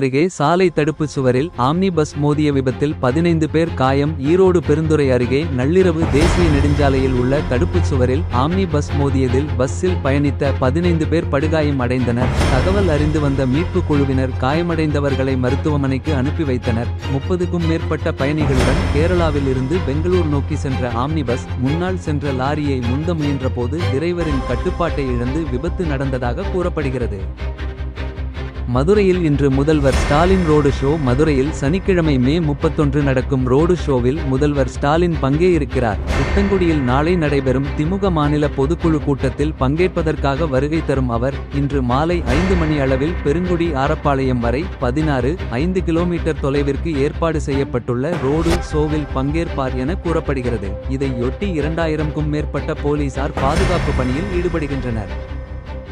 அருகே சாலை தடுப்பு சுவரில் ஆம்னி பஸ் மோதிய விபத்தில் பதினைந்து பேர் காயம். ஈரோடு பெருந்துறை அருகே நள்ளிரவு தேசிய நெடுஞ்சாலையில் உள்ள தடுப்பு சுவரில் ஆம்னி பஸ் மோதியதில் பஸ்ஸில் பயணித்த பதினைந்து பேர் படுகாயம் அடைந்தனர். தகவல் அறிந்து வந்த மீட்புக் குழுவினர் காயமடைந்தவர்களை மருத்துவமனைக்கு அனுப்பி வைத்தனர். முப்பதுக்கும் மேற்பட்ட பயணிகளுடன் கேரளாவில் இருந்து பெங்களூர் நோக்கி சென்ற ஆம்னி பஸ் முன்னால் சென்ற லாரியை முந்த முயன்றபோது டிரைவரின் கட்டுப்பாட்டை இழந்து விபத்து நடந்ததாக கூறப்படுகிறது. மதுரையில் இன்று முதல்வர் ஸ்டாலின் ரோடு ஷோ. மதுரையில் சனிக்கிழமை மே முப்பத்தொன்று நடக்கும் ரோடு ஷோவில் முதல்வர் ஸ்டாலின் பங்கே இருக்கிறார் புத்தங்குடியில் நாளை நடைபெறும் திமுக மாநில பொதுக்குழு கூட்டத்தில் பங்கேற்பதற்காக வருகை தரும் அவர் இன்று மாலை ஐந்து மணி அளவில் பெருங்குடி ஆரப்பாளையம் வரை பதினாறு ஐந்து கிலோமீட்டர் தொலைவிற்கு ஏற்பாடு செய்யப்பட்டுள்ள ரோடு ஷோவில் பங்கேற்பார் என கூறப்படுகிறது. இதையொட்டி இரண்டாயிரம்க்கும் மேற்பட்ட போலீசார் பாதுகாப்பு பணியில் ஈடுபடுகின்றனர்.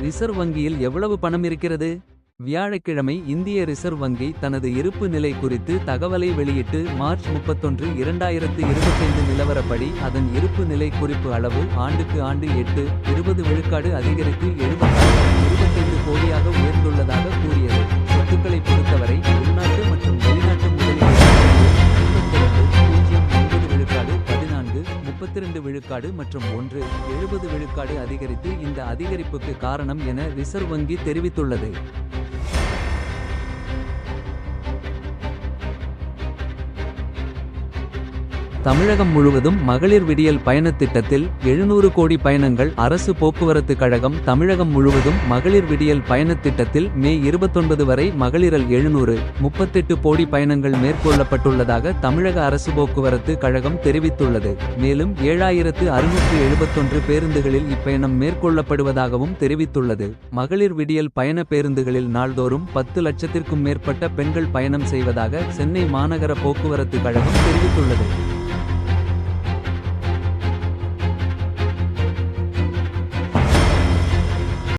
ரிசர்வ் வங்கியில் எவ்வளவு பணம் இருக்கிறது? வியாழக்கிழமை இந்திய ரிசர்வ் வங்கி தனது இருப்பு நிலை குறித்து தகவலை வெளியிட்டு மார்ச் முப்பத்தொன்று இரண்டாயிரத்து இருபத்தைந்து நிலவரப்படி அதன் இருப்பு நிலை குறிப்பு அளவு ஆண்டுக்கு ஆண்டு எட்டு இருபது விழுக்காடு அதிகரித்து எழுபத்தாயிரம் இருபத்தைந்து கோடியாக உயர்ந்துள்ளதாக கூறியது. சொத்துக்களை பொறுத்தவரை உள்நாட்டு மற்றும் வெளிநாட்டு முப்பத்திரண்டு விழுக்காடு பதினான்கு விழுக்காடு மற்றும் ஒன்று எழுபது விழுக்காடு அதிகரித்து இந்த அதிகரிப்புக்கு காரணம் என ரிசர்வ் வங்கி தெரிவித்துள்ளது. தமிழகம் முழுவதும் மகளிர் விடியல் பயண திட்டத்தில் எழுநூறு கோடி பயணங்கள். அரசு போக்குவரத்து கழகம் தமிழகம் முழுவதும் மகளிர் விடியல் பயண திட்டத்தில் மே இருபத்தொன்பது வரை மகளிரல் எழுநூறு முப்பத்தெட்டு கோடி பயணங்கள் மேற்கொள்ளப்பட்டுள்ளதாக தமிழக அரசு போக்குவரத்து கழகம் தெரிவித்துள்ளது. மேலும் ஏழாயிரத்து அறுநூற்று எழுபத்தொன்று பேருந்துகளில் இப்பயணம் மேற்கொள்ளப்படுவதாகவும் தெரிவித்துள்ளது. மகளிர் விடியல் பயண பேருந்துகளில் நாள்தோறும் பத்து லட்சத்திற்கும் மேற்பட்ட பெண்கள் பயணம் செய்வதாக சென்னை மாநகர போக்குவரத்து கழகம் தெரிவித்துள்ளது.